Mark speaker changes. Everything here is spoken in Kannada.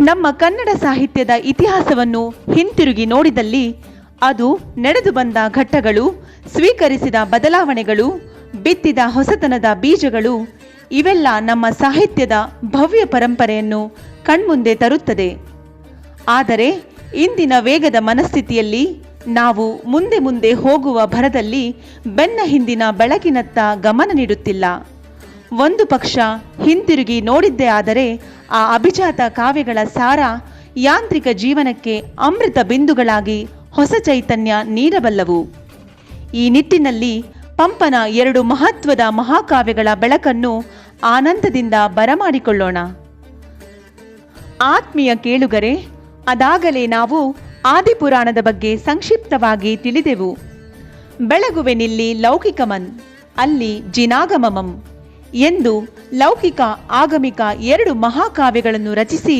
Speaker 1: ನಮ್ಮ ಕನ್ನಡ ಸಾಹಿತ್ಯದ ಇತಿಹಾಸವನ್ನು ಹಿಂತಿರುಗಿ ನೋಡಿದಲ್ಲಿ ಅದು ನಡೆದು ಬಂದ ಘಟ್ಟಗಳು, ಸ್ವೀಕರಿಸಿದ ಬದಲಾವಣೆಗಳು, ಬಿತ್ತಿದ ಹೊಸತನದ ಬೀಜಗಳು, ಇವೆಲ್ಲ ನಮ್ಮ ಸಾಹಿತ್ಯದ ಭವ್ಯ ಪರಂಪರೆಯನ್ನು ಕಣ್ಮುಂದೆ ತರುತ್ತದೆ. ಆದರೆ ಇಂದಿನ ವೇಗದ ಮನಸ್ಥಿತಿಯಲ್ಲಿ ನಾವು ಮುಂದೆ ಮುಂದೆ ಹೋಗುವ ಭರದಲ್ಲಿ ಬೆನ್ನ ಹಿಂದಿನ ಬೆಳಕಿನತ್ತ ಗಮನ ನೀಡುತ್ತಿಲ್ಲ. ಒಂದು ಪಕ್ಷ ಹಿಂತಿರುಗಿ ನೋಡಿದ್ದೇ ಆದರೆ ಆ ಅಭಿಜಾತ ಕಾವ್ಯಗಳ ಸಾರ ಯಾಂತ್ರಿಕ ಜೀವನಕ್ಕೆ ಅಮೃತ ಬಿಂದುಗಳಾಗಿ ಹೊಸ ಚೈತನ್ಯ ನೀಡಬಲ್ಲವು. ಈ ನಿಟ್ಟಿನಲ್ಲಿ ಪಂಪನ ಎರಡು ಮಹತ್ವದ ಮಹಾಕಾವ್ಯಗಳ ಬೆಳಕನ್ನು ಆನಂದದಿಂದ ಬರಮಾಡಿಕೊಳ್ಳೋಣ. ಆತ್ಮೀಯ ಕೇಳುಗರೆ, ಅದಾಗಲೇ ನಾವು ಆದಿಪುರಾಣದ ಬಗ್ಗೆ ಸಂಕ್ಷಿಪ್ತವಾಗಿ ತಿಳಿದೆವು. ಬೆಳಗುವೆನಿಲ್ಲಿ ಲೌಕಿಕಮನ್, ಅಲ್ಲಿ ಜಿನಾಗಮಮಂ. ಎಂದು ಲೌಕಿಕ ಆಗಮಿಕ ಎರಡು ಮಹಾಕಾವ್ಯಗಳನ್ನು ರಚಿಸಿ